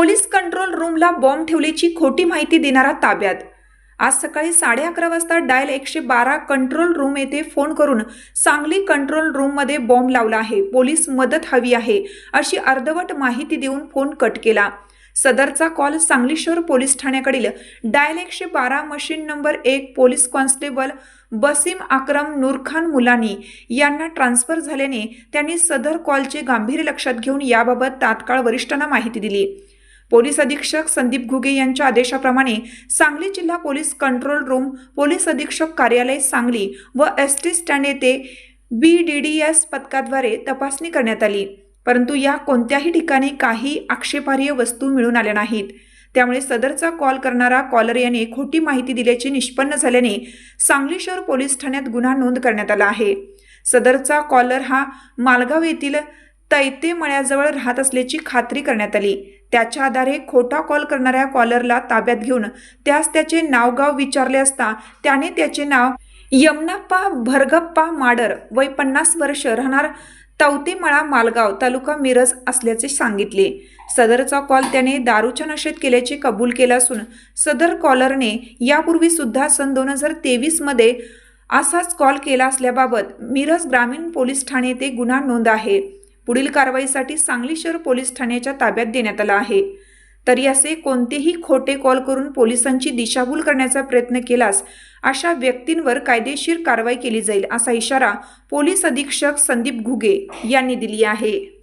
Police control रूमला bomb ठेवल्याची खोटी माहिती देणारा ताब्यात. आज सकाळी साडे अकरा वाजता डायल एकशे बारा कंट्रोल रूम येथे फोन करून सांगली कंट्रोल रूममध्ये बॉम्ब लावला आहे. पोलीस मदत हवी आहे अशी अर्धवट माहिती देऊन फोन कट केला. सदरचा कॉल सांगली शहर पोलीस ठाण्याकडील डायल एकशे बारा मशीन नंबर एक पोलीस कॉन्स्टेबल बसीम अक्रम नूरखान मुलानी यांना ट्रान्सफर झाल्याने त्यांनी सदर कॉलचे गांभीर्य लक्षात घेऊन याबाबत तात्काळ वरिष्ठांना माहिती दिली. पोलीस अधीक्षक संदीप घुगे यांच्या आदेशाप्रमाणे सांगली जिल्हा पोलीस कंट्रोल रूम पोलीस अधीक्षक कार्यालय सांगली व एस टी स्टँड येथे बी डी डी एस पथकाद्वारे तपासणी करण्यात आली. परंतु या कोणत्याही ठिकाणी काही आक्षेपार्ह वस्तू मिळून आल्या नाहीत. त्यामुळे सदरचा कॉल करणारा कॉलर याने खोटी माहिती दिल्याचे निष्पन्न झाल्याने सांगली शहर पोलीस ठाण्यात गुन्हा नोंद करण्यात आला आहे. सदरचा कॉलर हा मालगाव येथील तैते मळ्याजवळ राहत असल्याची खात्री करण्यात आली. त्याच्या आधारे खोटा कॉल करणाऱ्या कॉलरला ताब्यात घेऊन त्यास त्याचे नावगाव विचारले असता त्याने त्याचे नाव यमनाप्पा भरगप्पा माडर वय पन्नास वर्ष राहणार तवतेमळा मालगाव तालुका मिरज असल्याचे सांगितले. सदरचा कॉल त्याने दारूच्या नशेत केल्याचे कबूल केला असून सदर कॉलरने यापूर्वी सुद्धा सन दोन हजार तेवीसमध्ये असाच कॉल केला असल्याबाबत मिरज ग्रामीण पोलीस ठाणे येथे गुन्हा नोंद आहे. पुढील कारवाईसाठी सांगली शहर पोलीस ठाण्याच्या ताब्यात देण्यात आला आहे. तरी असे कोणतेही खोटे कॉल करून पोलिसांची दिशाभूल करण्याचा प्रयत्न केल्यास अशा व्यक्तींवर कायदेशीर कारवाई केली जाईल असा इशारा पोलीस अधीक्षक संदीप घुगे यांनी दिली आहे.